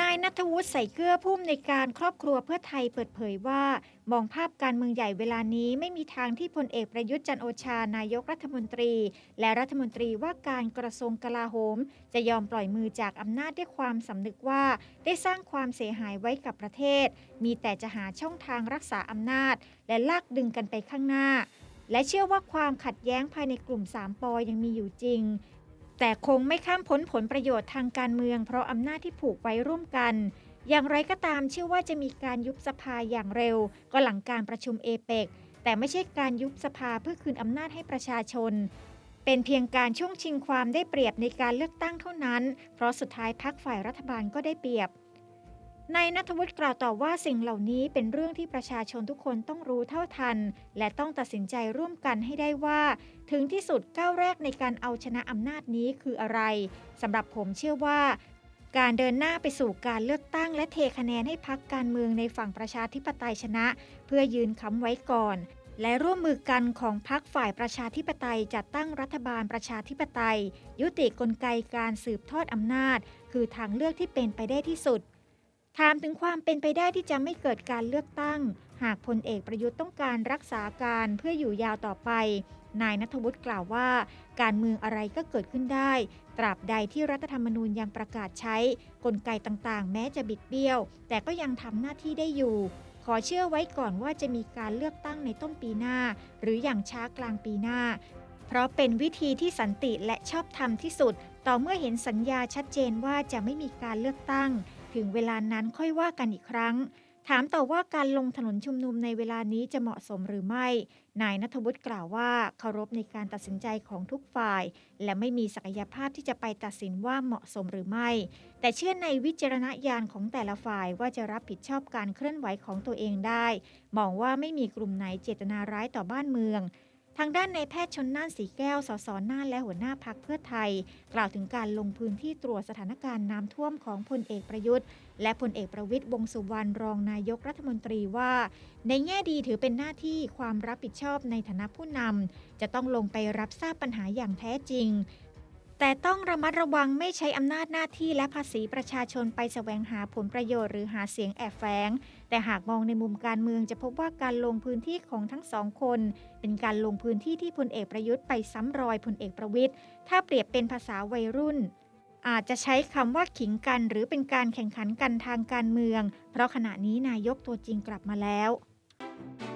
นายนัทวุฒิใส่เกลือผู้อำในวยการครอบครัวเพื่อไทยเปิดเผยว่า มองภาพการเมืองใหญ่เวลานี้ไม่มีทางที่พลเอกประยุทธ์จันโอชานายกรัฐมนตรี และรัฐมนตรีว่าการกระทรวงกลาโหม จะยอมปล่อยมือจากอำนาจด้วยความสำนึกว่า ได้สร้างความเสียหายไว้กับประเทศ มีแต่จะหาช่องทางรักษาอำนาจ และลากดึงกันไปข้างหน้าและเชื่อว่าความขัดแย้งภายในกลุ่มสามปอยังมีอยู่จริง แต่คงไม่ข้ามพ้นผลประโยชน์ทางการเมือง เพราะอำนาจที่ผูกไว้ร่วมกัน อย่างไรก็ตามเชื่อว่าจะมีการยุบสภาอย่างเร็ว ก็หลังการประชุมเอเปกแต่ไม่ใช่การยุบสภาเพื่อคืนอำนาจให้ประชาชน เป็นเพียงการช่วงชิงความได้เปรียบในการเลือกตั้งเท่านั้น เพราะสุดท้ายพักฝ่ายรัฐบาลก็ได้เปรียบ นายนัทวุฒิกล่าวต่อว่าสิ่งเหล่านี้เป็นเรื่องที่ประชาชนทุกคนต้องรู้เท่าทัน และต้องตัดสินใจร่วมกันให้ได้ว่า ถึงที่สุดก้าวแรกในการเอาชนะอำนาจนี้คืออะไรสำหรับผมเชื่อว่าการเดินหน้าไปสู่การเลือกตั้งและเทคะแนนให้พักการเมืองในฝั่งประชาธิปไตยชนะ เพื่อยืนค้ำไว้ก่อน และร่วมมือกันของพักฝ่ายประชาธิปไตยจัดตั้งรัฐบาลประชาธิปไตย ยุติกลไกการสืบทอดอำนาจ คือทางเลือกที่เป็นไปได้ที่สุด ถามถึงความเป็นไปได้ที่จะไม่เกิดการเลือกตั้ง หากพลเอกประยุทธ์ต้องการรักษาการเพื่ออยู่ยาวต่อไป นายนัทวุฒิกล่าวว่า การเมืองอะไรก็เกิดขึ้นได้ ตราบใดที่รัฐธรรมนูญยังประกาศใช้ กลไกต่างๆ แม้จะบิดเบี้ยว แต่ก็ยังทำหน้าที่ได้อยู่ ขอเชื่อไว้ก่อนว่าจะมีการเลือกตั้งในต้นปีหน้า หรืออย่างช้ากลางปีหน้า เพราะเป็นวิธีที่สันติและชอบธรรมที่สุด ต่อเมื่อเห็นสัญญาชัดเจนว่าจะไม่มีการเลือกตั้ง ถึงเวลานั้นค่อยว่ากันอีกครั้ง ถามต่อว่าการลงถนนชุมนุมในเวลานี้จะเหมาะสมหรือไม่ นายนัทวุฒิกล่าวว่าเคารพในการตัดสินใจของทุกฝ่าย และไม่มีศักยภาพที่จะไปตัดสินว่าเหมาะสมหรือไม่ แต่เชื่อในวิจารณญาณของแต่ละฝ่ายว่าจะรับผิดชอบการเคลื่อนไหวของตัวเองได้ มองว่าไม่มีกลุ่มไหนเจตนาร้ายต่อบ้านเมือง ทางด้านในแพทย์ชนน่านสีแก้ว สสน่านและหัวหน้าพักเพื่อไทย กล่าวถึงการลงพื้นที่ตรวจสถานการณ์น้ำท่วมของพลเอกประยุทธ์ และพลเอกประวิตยวงสุวรรณรองนายกรัฐมนตรีว่า ในแง่ดีถือเป็นหน้าที่ความรับผิดชอบในฐานะผู้นำจะต้องลงไปรับทราบปัญหาอย่างแท้จริง แต่ต้องระมัดระวังไม่ใช้อำนาจหน้าที่และภาษีประชาชนไปแสวงหาผลประโยชน์หรือหาเสียงแอบแฝง แต่หากมองในมุมการเมืองจะพบว่าการลงพื้นที่ของทั้งสองคน เป็นการลงพื้นที่ที่พลเอกประยุทธ์ไปซ้ำรอยพลเอกประวิทย์ถ้าเปรียบเป็นภาษาวัยรุ่น อาจจะใช้คำว่าขิงกันหรือเป็นการแข่งขันกันทางการเมือง เพราะขณะนี้นายกตัวจริงกลับมาแล้ว